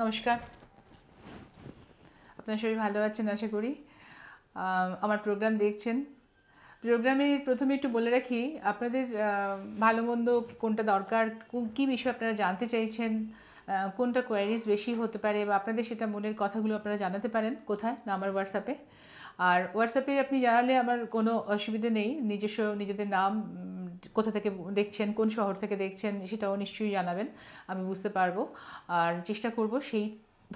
নমস্কার। আপনারা সবাই ভালো আছেন, আশা করি। আমার প্রোগ্রাম দেখছেন। প্রোগ্রামে প্রথমে একটু বলে রাখি, আপনাদের ভালো মন্দ কোনটা দরকার কী বিষয় আপনারা জানতে চাইছেন কোনটা কোয়ারিজ বেশি হতে পারে বা আপনাদের সেটা মনের কথাগুলো আপনারা জানাতে পারেন কোথায়? না, আমার হোয়াটসঅ্যাপে আর হোয়াটসঅ্যাপে আপনি জানালে আমার কোনো অসুবিধে নেই। নিজস্ব, নিজেদের নাম কোথা থেকে দেখছেন, কোন শহর থেকে দেখছেন সেটাও নিশ্চয়ই জানাবেন, আমি বুঝতে পারব। আর চেষ্টা করব সেই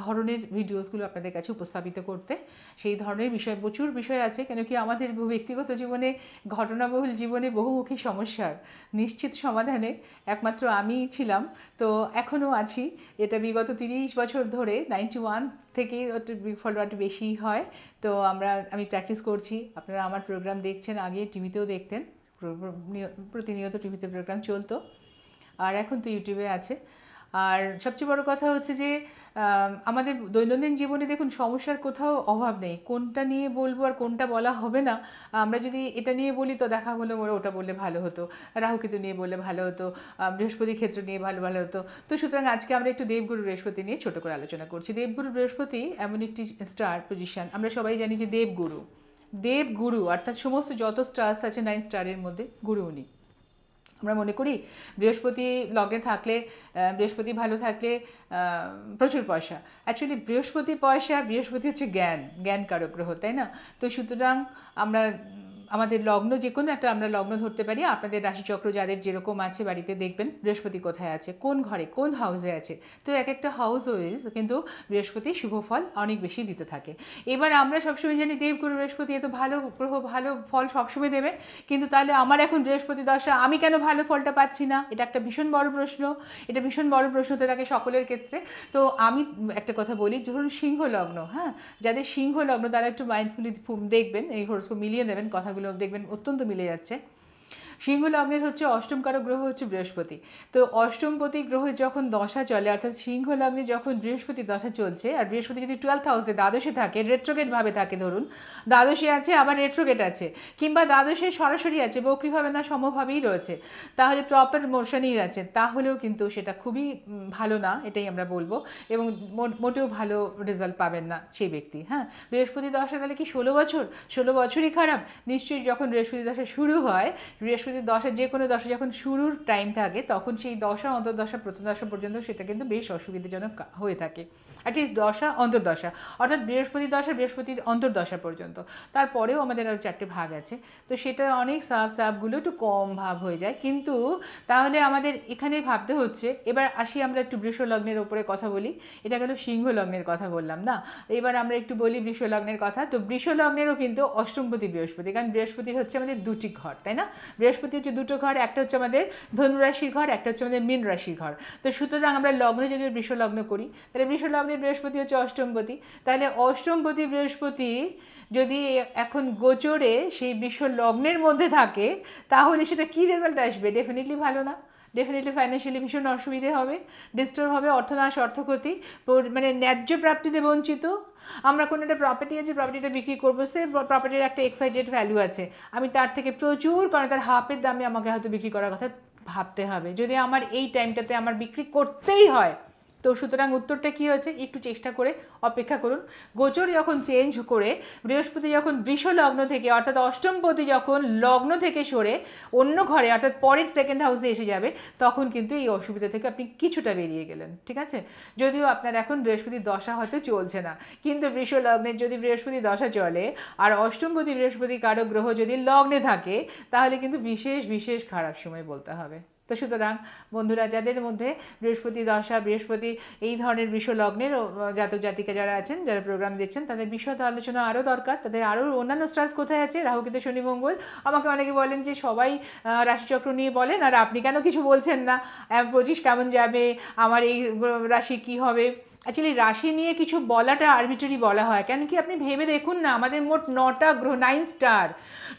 ধরনের ভিডিওসগুলো আপনাদের কাছে উপস্থাপিত করতে। সেই ধরনের বিষয়, প্রচুর বিষয় আছে, কেন কি আমাদের ব্যক্তিগত জীবনে, ঘটনাবহুল জীবনে বহুমুখী সমস্যার নিশ্চিত সমাধানে একমাত্র আমিই ছিলাম। তো এখনও আছি, এটা বিগত তিরিশ বছর ধরে নাইনটি ওয়ান থেকে ফলোয়ারটা বেশি হয়। তো আমরা, আমি প্র্যাকটিস করছি, আপনারা আমার প্রোগ্রাম দেখছেন, আগে টিভিতেও দেখতেন। প্রতিনিয়ত টিভিতে প্রোগ্রাম চলতো। আর এখন তো ইউটিউবে আছে। আর সবচেয়ে বড় কথা হচ্ছে যে আমাদের দৈনন্দিন জীবনে দেখুন, সমস্যার কোথাও অভাব নেই। কোনটা নিয়ে বলব আর কোনটা বলা হবে না। আমরা যদি এটা নিয়ে বলি তো দেখা হলো মোরা ওটা বললে ভালো হতো। রাহুকেতু নিয়ে বললে ভালো হতো। বৃহস্পতি ক্ষেত্র নিয়ে ভালো ভালো হতো। তো সুতরাং আজকে আমরা একটু দেবগুরু, বৃহস্পতি নিয়ে ছোট করে আলোচনা করছি। দেবগুরু, বৃহস্পতি এমন একটি স্টার পজিশন আমরা সবাই জানি যে দেবগুরু। দেবগুরু অর্থাৎ সমস্ত যত স্টার্স আছে নাইন স্টারের মধ্যে, গুরু উনি। আমরা মনে করি বৃহস্পতি লগে থাকলে বৃহস্পতি ভালো থাকলে প্রচুর পয়সা। অ্যাকচুয়ালি বৃহস্পতি পয়সা, বৃহস্পতি হচ্ছে জ্ঞান জ্ঞান কারক গ্রহ, তাই না? তো সুতরাং আমরা আমাদের লগ্ন যে কোনো একটা আমরা লগ্ন ধরতে পারি। আপনাদের রাশিচক্র যাদের যেরকম আছে বাড়িতে দেখবেন বৃহস্পতি কোথায় আছে, কোন ঘরে, কোন হাউসে আছে। তো এক একটা হাউস ওয়াইজ কিন্তু বৃহস্পতি শুভ ফল অনেক বেশি দিতে থাকে। এবার আমরা সবসময় জানি দেবগুরু বৃহস্পতি এত ভালো গ্রহ, ভালো ফল সবসময় দেবে। কিন্তু তাহলে আমার এখন বৃহস্পতি দশা, আমি কেন ভালো ফলটা পাচ্ছি না? এটা একটা ভীষণ বড় প্রশ্ন। এটা ভীষণ বড় প্রশ্ন হতে থাকে সকলের ক্ষেত্রে। তো আমি একটা কথা বলি, ধরুন সিংহ লগ্ন হ্যাঁ? যাদের সিংহ লগ্ন তারা একটু মাইন্ডফুলি দেখবেন, এই হরস্কোপ মিলিয়ে দেবেন নেবেন কথাগুলো দেখবেন অত্যন্ত মিলে যাচ্ছে। সিংহ লগ্নের হচ্ছে অষ্টম কারক গ্রহ হচ্ছে বৃহস্পতি। তো অষ্টমপতি গ্রহে যখন দশা চলে, অর্থাৎ সিংহ লগ্নে যখন বৃহস্পতি দশা চলছে, আর বৃহস্পতি যদি টুয়েলথ হাউসে দ্বাদশে থাকে রেট্রোগেটভাবে থাকে ধরুন, দ্বাদশে আছে, আবার রেট্রোগেট আছে, কিংবা দ্বাদশে সরাসরি আছে বক্রিভাবে না সমভাবেই রয়েছে, তাহলে প্রপার মোশনেই আছে, তাহলেও কিন্তু সেটা খুবই ভালো না, এটাই আমরা বলব, এবং মোটেও ভালো রেজাল্ট পাবেন না সেই ব্যক্তি হ্যাঁ? বৃহস্পতি দশা তাহলে কি ষোলো বছর? ষোলো বছরই খারাপ, নিশ্চয়ই যখন বৃহস্পতি দশা শুরু হয়, বৃহস্পতি দশা, যে কোনো দশা যখন শুরুর টাইম থাকে তখন সেই দশা, অন্তর্দশা প্রথমদশা পর্যন্ত সেটা কিন্তু বেশ অসুবিধাজনক হয়ে থাকে। অ্যাটলিস্ট দশা, অন্তর্দশা। অর্থাৎ বৃহস্পতি দশা, বৃহস্পতির অন্তর্দশা পর্যন্ত। তারপরেও আমাদের আরও চারটে ভাগ আছে। তো সেটা অনেক সাপ সাপগুলো একটু কম ভাব হয়ে যায়। কিন্তু তাহলে আমাদের এখানে ভাবতে হচ্ছে, এবার আসি আমরা একটু বৃষ লগ্নের ওপরে কথা বলি। এটা গেল সিংহ লগ্নের কথা বললাম, না? এবার আমরা একটু বলি বৃষ লগ্নের কথা। তো বৃষ লগ্নেরও কিন্তু অষ্টমপতি বৃহস্পতি, কারণ বৃহস্পতির হচ্ছে আমাদের দুটি ঘর, তাই না? বৃহস্পতি হচ্ছে দুটো ঘর, একটা হচ্ছে আমাদের ধনুরাশির ঘর, একটা হচ্ছে আমাদের মীন রাশির ঘর। তো সুতরাং আমরা লগ্নে যদি বৃষ লগ্ন করি, তাহলে বৃষ লগ্নের বৃহস্পতি হচ্ছে অষ্টমপতি তাহলে অষ্টমপতি বৃহস্পতি যদি এখন গোচরে সেই বিশ্ব লগ্নের মধ্যে থাকে, তাহলে সেটা কি রেজাল্ট আসবে? ডেফিনেটলি ভালো না। ডেফিনেটলি ফাইন্যান্সিয়ালি ভীষণ অসুবিধে হবে ডিস্টার্ব হবে, অর্থনাশ, অর্থক্ষতি মানে ন্যায্য প্রাপ্তিতে বঞ্চিত। আমরা কোনো একটা প্রপার্টি আছে প্রপার্টিটা বিক্রি করব, সে প্রপার্টির একটা এক্সাইটেড ভ্যালু আছে। আমি তার থেকে প্রচুর, কারণ তার হাফের দামে আমাকে হয়তো বিক্রি করার কথা ভাবতে হবে। যদি আমার এই টাইমটাতে আমার বিক্রি করতেই হয় তো সুতরাং উত্তরটা কী হয়েছে? একটু চেষ্টা করে অপেক্ষা করুন। গোচর যখন চেঞ্জ করে, বৃহস্পতি যখন বৃষ লগ্ন থেকে, অর্থাৎ অষ্টমপতি যখন লগ্ন থেকে সরে অন্য ঘরে, অর্থাৎ পরের সেকেন্ড হাউসে এসে যাবে, তখন কিন্তু এই অসুবিধা থেকে আপনি কিছুটা বেরিয়ে গেলেন, ঠিক আছে? যদিও আপনার এখন বৃহস্পতি দশা হয়তো চলছে না, কিন্তু বৃষ লগ্নের যদি বৃহস্পতি দশা চলে, আর অষ্টমপতি বৃহস্পতি কারক গ্রহ যদি লগ্নে থাকে, তাহলে কিন্তু বিশেষ বিশেষ খারাপ সময় বলতে হবে। তো সুতরাং বন্ধুরা, যাদের মধ্যে বৃহস্পতি দশা, বৃহস্পতি এই ধরনের বিশ্ব লগ্নের জাতক জাতিকা যারা আছেন, যারা প্রোগ্রাম দিচ্ছেন, তাদের বিশদ আলোচনা আরও দরকার। তাদের আরও অন্যান্য স্টার্স কোথায় আছে? রাহুকেতু শনি মঙ্গল। আমাকে অনেকে বলেন যে, সবাই রাশিচক্র নিয়ে বলেন, আর আপনি কেন কিছু বলছেন না? পঁচিশ কেমন যাবে? আমার এই রাশি কি হবে? অ্যাকচুয়ালি রাশি নিয়ে কিছু বলাটা আরবিটারি বলা হয়। কেন কি আপনি ভেবে দেখুন না, আমাদের মোট নটা গ্রহ নাইন স্টার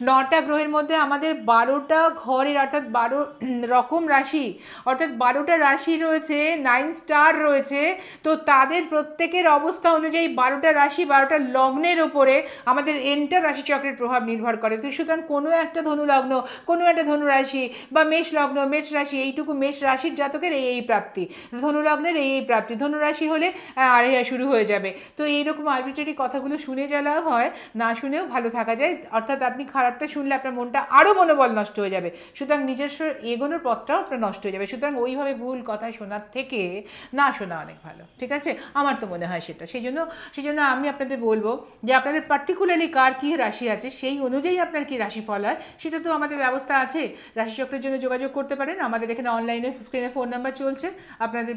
নটা গ্রহের মধ্যে আমাদের বারোটা ঘরের, অর্থাৎ বারো রকম রাশি, অর্থাৎ বারোটা রাশি রয়েছে নাইন স্টার রয়েছে। তো তাদের প্রত্যেকের অবস্থা অনুযায়ী বারোটা রাশি, বারোটা লগ্নের ওপরে আমাদের এন্টার রাশিচক্রের প্রভাব নির্ভর করে। তো সুতরাং কোনো একটা ধনু লগ্ন কোনো একটা ধনু রাশি বা মেষ লগ্ন, মেষ রাশি, এইটুকু মেষ রাশির জাতকের এই এই প্রাপ্তি। ধনু লগ্নের এই এই প্রাপ্তি। ধনু রাশি হলে হ্যাঁ, শুরু হয়ে যাবে। তো এইরকম আরবিট্রারি কথাগুলো শুনে লাভ হয় না শুনেও ভালো থাকা যায়। অর্থাৎ আপনি খারাপটা শুনলে আপনার মনটা আরও মনোবল নষ্ট হয়ে যাবে। সুতরাং নিজস্ব এগোনোর পথটাও আপনার নষ্ট হয়ে যাবে। সুতরাং ওইভাবে ভুল কথা শোনার থেকে না শোনা অনেক ভালো ঠিক আছে? আমার তো মনে হয় সেটা। সেই জন্য সেই জন্য আমি আপনাদের বলব যে আপনাদের পার্টিকুলারলি কার কী রাশি আছে সেই অনুযায়ী আপনার কী রাশি রাশিফল হয় সেটা তো আমাদের ব্যবস্থা আছে। রাশিচক্রের জন্য যোগাযোগ করতে পারেন। আমাদের এখানে অনলাইনে স্ক্রিনে ফোন নাম্বার চলছে। আপনাদের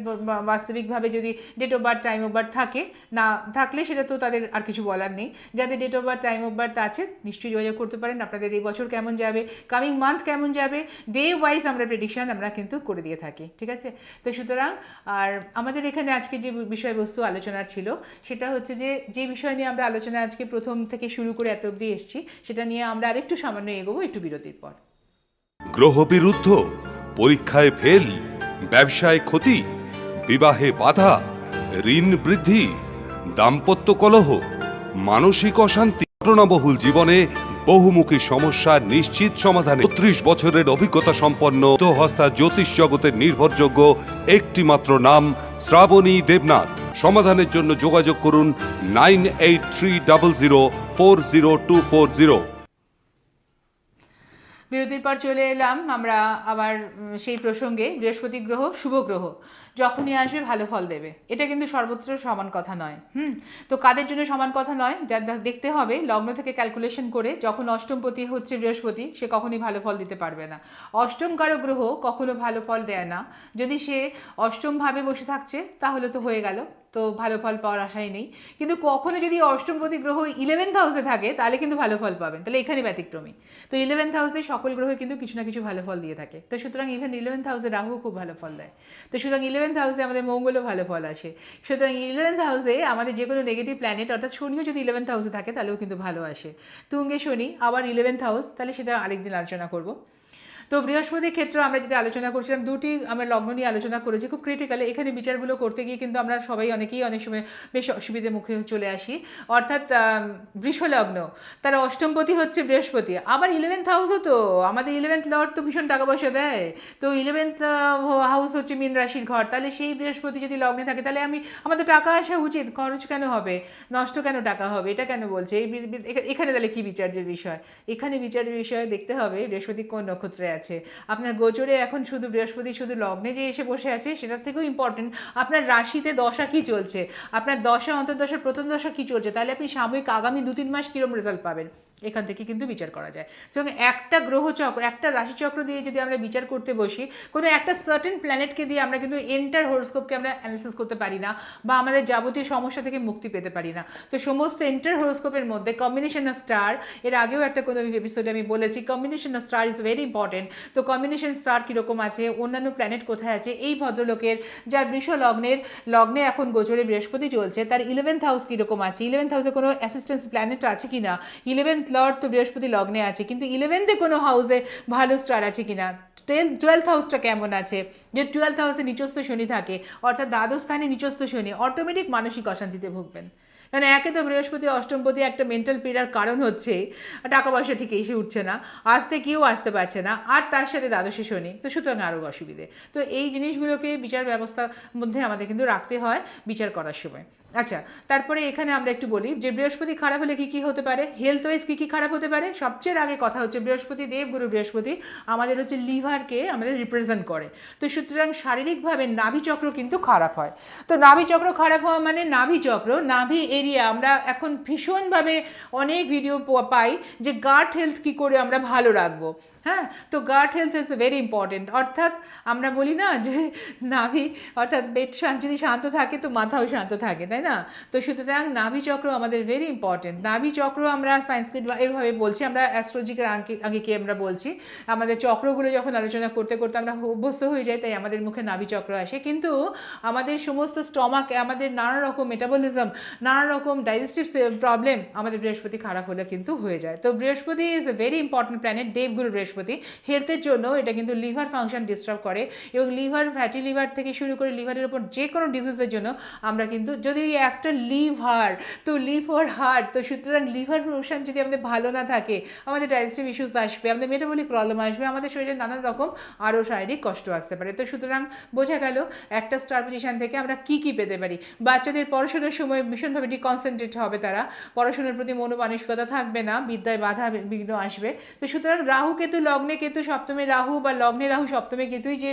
বাস্তবিকভাবে যদি date of birth time of birth থাকে। না থাকলে সেটা তো তাদের আর কিছু বলার নেই। যাদের date of birth time of birth আছে, নিশ্চয়ই যোগাযোগ করতে পারেন। আপনাদের এই বছর কেমন যাবে কামিং মান্থ কেমন যাবে ডে ওয়াইজ আমরা প্রেডিকশন আমরা কিন্তু করে দিয়ে থাকি, ঠিক আছে? তো সুতরাং, আর আমাদের এখানে আজকে যে বিষয়বস্তু আলোচনার ছিল, সেটা হচ্ছে যে যে বিষয় নিয়ে আমরা আলোচনা আজকে প্রথম থেকে শুরু করে এত অবধি এসেছি, সেটা নিয়ে আমরা আরেকটু সামান্য এগোবো একটু বিরতির পর। গ্রহ বিরুদ্ধ পরীক্ষায় ফেল ব্যবসায় ক্ষতি, বিবাহে বাধা ঋণ বৃদ্ধি, দাম্পত্য কলহ, মানসিক অশান্তি ঘটনাবহুল জীবনে বহুমুখী সমস্যার নিশ্চিত সমাধানে ত্রিশ বছরের অভিজ্ঞতা সম্পন্ন হস্তা জ্যোতিষ জগতের নির্ভরযোগ্য একটি মাত্র নাম শ্রাবণী দেবনাথ। সমাধানের জন্য যোগাযোগ করুন nine eight three double zero four zero two four বিরতির পর চলে এলাম, আমরা আবার সেই প্রসঙ্গে বৃহস্পতি গ্রহ, শুভ গ্রহ। যখনই আসবে ভালো ফল দেবে। এটা কিন্তু সর্বত্র সমান কথা নয়, হুম? তো কাদের জন্য সমান কথা নয়? দেখতে হবে, লগ্ন থেকে ক্যালকুলেশন করে যখন অষ্টমপতি হচ্ছে বৃহস্পতি, সে কখনই ভালো ফল দিতে পারবে না। অষ্টম কারও গ্রহ কখনো ভালো ফল দেয় না। যদি সে অষ্টমভাবে বসে থাকছে, তাহলে তো হয়ে গেল, তো ভালো ফল পাওয়ার আশাই নেই। কিন্তু কখনো যদি অষ্টমপতি গ্রহ ইলেভেন্থ হাউসে থাকে, তাহলে কিন্তু ভালো ফল পাবেন। তাহলে এখানে ব্যতিক্রমী। তো ইলেভেন্থ হাউসে সকল গ্রহ কিন্তু কিছু না কিছু ভালো ফল দিয়ে থাকে। তো সুতরাং ইভেন ইলেভেন্থ হাউসে রাহু খুব ভালো ফল দেয়। তো সুতরাং ইলেভেন্থ হাউসে আমাদের মঙ্গলও ভালো ফল আসে। সুতরাং ইলেভেন্থ হাউসে আমাদের যে কোনো নেগেটিভ প্ল্যানেট অর্থাৎ শনিও যদি ইলেভেন্থ হাউসে থাকে, তাহলেও কিন্তু ভালো আসে। তুঙ্গে শনি, আবার ইলেভেন্থ হাউস তাহলে সেটা আরেকদিন আলোচনা করব। তো বৃহস্পতির ক্ষেত্রে আমরা যেটা আলোচনা করছিলাম, দুটি আমরা লগ্ন নিয়ে আলোচনা করেছি খুব ক্রিটিক্যালি এখানে বিচারগুলো করতে গিয়ে কিন্তু আমরা সবাই অনেকেই অনেক সময় বেশ অসুবিধার মুখে চলে আসি। অর্থাৎ বৃষলগ্ন বৃষ তার অষ্টমপতি হচ্ছে বৃহস্পতি। আবার ইলেভেন্থ হাউসও তো, আমাদের ইলেভেন্থ লর্ড তো ভীষণ টাকা পয়সা দেয়। তো ইলেভেন্থ হাউস হচ্ছে মীন রাশির ঘর। তাহলে সেই বৃহস্পতি যদি লগ্নে থাকে, তাহলে আমি, আমাদের টাকা আসা উচিত। খরচ কেন হবে? নষ্ট কেন টাকা হবে? এটা কেন বলছে? এই এখানে তাহলে কী বিচার্যের বিষয়? এখানে বিচারের বিষয়ে দেখতে হবে বৃহস্পতি কোন নক্ষত্রে আছে। আপনার গোচরে এখন শুধু বৃহস্পতি, শুধু লগ্নে যে এসে বসে আছে, সেটার থেকেও ইম্পর্টেন্ট আপনার রাশিতে দশা কি চলছে? আপনার দশা, অন্তর্দশা, প্রথম দশা কি চলছে? তাহলে আপনি সাময়িক আগামী দু তিন মাস কীরকম রেজাল্ট পাবেন? এখান থেকে কিন্তু বিচার করা যায়। সুতরাং একটা গ্রহচক্র একটা রাশিচক্র দিয়ে যদি আমরা বিচার করতে বসি, কোনো একটা সার্টেন প্ল্যানেটকে দিয়ে আমরা কিন্তু এন্টার হরোস্কোপকে আমরা অ্যানালিসিস করতে পারি না বা আমাদের যাবতীয় সমস্যা থেকে মুক্তি পেতে পারি না। তো সমস্ত এন্টার হরোস্কোপের মধ্যে কম্বিনেশন অফ স্টার এর আগেও একটা কোনো এপিসোডে আমি বলেছি combination of star is very important তো কম্বিনেশন স্টার কীরকম আছে, অন্যান্য প্ল্যানেট কোথায় আছে, এই ভদ্রলোকের যার বৃষ লগ্নের, লগ্নে এখন গোচরে বৃহস্পতি চলছে, তার ইলেভেন্থ হাউস কীরকম আছে ইলেভেন্থ হাউসে কোনো অ্যাসিস্ট্যান্স প্ল্যানেট আছে কি না ইলেভেন্থ লর্ড তো বৃহস্পতি লগ্নে আছে, কিন্তু ইলেভেন্থে কোনো হাউসে ভালো স্টার আছে কি না টুয়েলথ হাউসটা কেমন আছে? যে টুয়েলথ হাউসে নিচস্থ শনি থাকে, অর্থাৎ দ্বাদশ স্থানে নিচস্থ শনি অটোমেটিক মানসিক অশান্তিতে ভুগবেন। মানে একে তো বৃহস্পতি, অষ্টমপতি একটা মেন্টাল পীড়ার কারণ হচ্ছে, টাকা পয়সা ঠিক এসে উঠছে না আসতে কেউ আসতে পারছে না, আর তার সাথে দ্বাদশে শনি, তো সুতরাং আরও অসুবিধে। তো এই জিনিসগুলোকে বিচার ব্যবস্থার মধ্যে আমাদের কিন্তু রাখতে হয় বিচার করার সময়। আচ্ছা তারপরে এখানে আমরা একটু বলি, যে বৃহস্পতি খারাপ হলে কী কী হতে পারে? হেলথ ওয়াইজ কী কী খারাপ হতে পারে? সবচেয়ে আগে কথা হচ্ছে বৃহস্পতি দেবগুরু বৃহস্পতি, আমাদের হচ্ছে লিভারকে আমাদের রিপ্রেজেন্ট করে। তো সুতরাং শারীরিকভাবে নাভিচক্র কিন্তু খারাপ হয়। তো নাভিচক্র খারাপ হওয়া মানে নাভিচক্র নাভি এরিয়া আমরা এখন ভীষণভাবে অনেক ভিডিও পাই যে গার্ড হেলথ কী করে আমরা ভালো রাখব। হ্যাঁ তো good health is very important অর্থাৎ আমরা বলি না যে নাভি, অর্থাৎ পেট যদি শান্ত থাকে তো মাথাও শান্ত থাকে, তাই না? তো সুতরাং নাভি চক্র আমাদের ভেরি ইম্পর্টেন্ট নাভি চক্র আমরা সায়েন্সক্রিট এভাবে বলছি, আমরা অ্যাস্ট্রোলজিক্যাল আঙ্গিকে আমরা বলছি। আমাদের চক্রগুলো যখন আলোচনা করতে করতে আমরা অভ্যস্ত হয়ে যাই, তাই আমাদের মুখে নাভি চক্র আসে। কিন্তু আমাদের সমস্ত স্টমাক আমাদের নানা রকম মেটাবলিজম নানা রকম ডাইজেস্টিভ প্রবলেম আমাদের বৃহস্পতি খারাপ হলে কিন্তু হয়ে যায়। তো Brihaspati is a very important planet দেবগুরু বৃহস্পতি। হেলথের জন্য এটা কিন্তু লিভার ফাংশন ডিস্টার্ব করে এবং লিভার ফ্যাটি লিভার থেকে শুরু করে লিভারের উপর যে কোনো ডিজিজের জন্য আমরা কিন্তু যদি একটা লিভার তো লিভার হার্ট তো সুতরাং লিভার প্রোশন যদি আমাদের ভালো না থাকে, আমাদের ডাইজেস্টিভ ইস্যুস আসবে, আমাদের মেটাবলিক প্রবলেম আসবে, আমাদের শরীরে নানান রকম আরও শারীরিক কষ্ট আসতে পারে। তো সুতরাং বোঝা গেল একটা স্টার পজিশন থেকে আমরা কি কি পেতে পারি। বাচ্চাদের পড়াশোনার সময় ভীষণভাবে ডিকনসেন্ট্রেট হবে তারা। পড়াশোনার প্রতি মনোমানসিকতা থাকবে না, বিদ্যায় বাধা বিঘ্ন আসবে। তো সুতরাং রাহু কেতু, লগ্নে কেতু, সপ্তমে রাহু বা লগ্নে রাহু, সপ্তমে কেতুই যে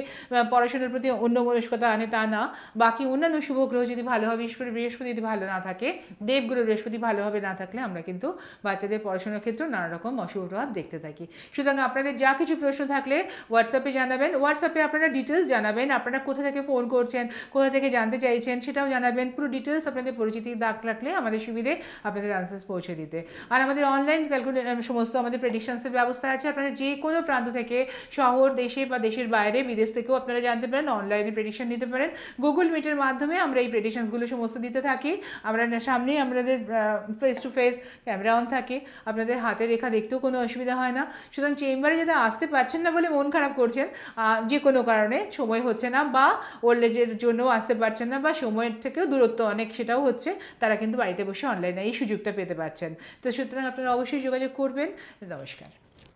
পড়াশোনার প্রতি অন্য মনস্কতা আনে তা না। বাকি অন্যান্য শুভ গ্রহ যদি ভালো হবে বিশেষ করে বৃহস্পতি যদি ভালো না থাকে, দেবগুরু বৃহস্পতি ভালোভাবে না থাকলে আমরা কিন্তু বাচ্চাদের পড়াশোনার ক্ষেত্রে নানা রকম অশুভ প্রভাব দেখতে থাকি। সুতরাং আপনাদের যা কিছু প্রশ্ন থাকলে হোয়াটসঅ্যাপে জানাবেন। হোয়াটসঅ্যাপে আপনারা ডিটেলস জানাবেন, আপনারা কোথা থেকে ফোন করছেন, কোথা থেকে জানতে চাইছেন সেটাও জানাবেন। পুরো ডিটেলস আপনাদের পরিচিতি দাগ রাখলে আমাদের সুবিধে আপনাদের আনসার্স পৌঁছে দিতে। আর আমাদের অনলাইন ক্যালকুলেট সমস্ত আমাদের প্রেডিকশনসের ব্যবস্থা আছে। আপনারা যে কোনো প্রান্ত থেকে শহর, দেশে বা দেশের বাইরে, বিদেশ থেকেও আপনারা জানতে পারেন অনলাইনে প্রেডিকশন নিতে পারেন। গুগল মিটের মাধ্যমে আমরা এই প্রেডিকশনসগুলো সমস্ত দিতে থাকি, আমরা সামনেই আমাদের face to face camera on থাকে। আপনাদের হাতের রেখা দেখতেও কোনো অসুবিধা হয় না। সুতরাং চেম্বারে যারা আসতে পারছেন না বলে মন খারাপ করছেন যে কোনো কারণে সময় হচ্ছে না বা ওল্ড এজের জন্য আসতে পারছেন না বা সময়ের থেকেও দূরত্ব অনেক সেটাও হচ্ছে, তারা কিন্তু বাড়িতে বসে অনলাইনে এই সুযোগটা পেতে পারছেন। তো সুতরাং আপনারা অবশ্যই যোগাযোগ করবেন। নমস্কার।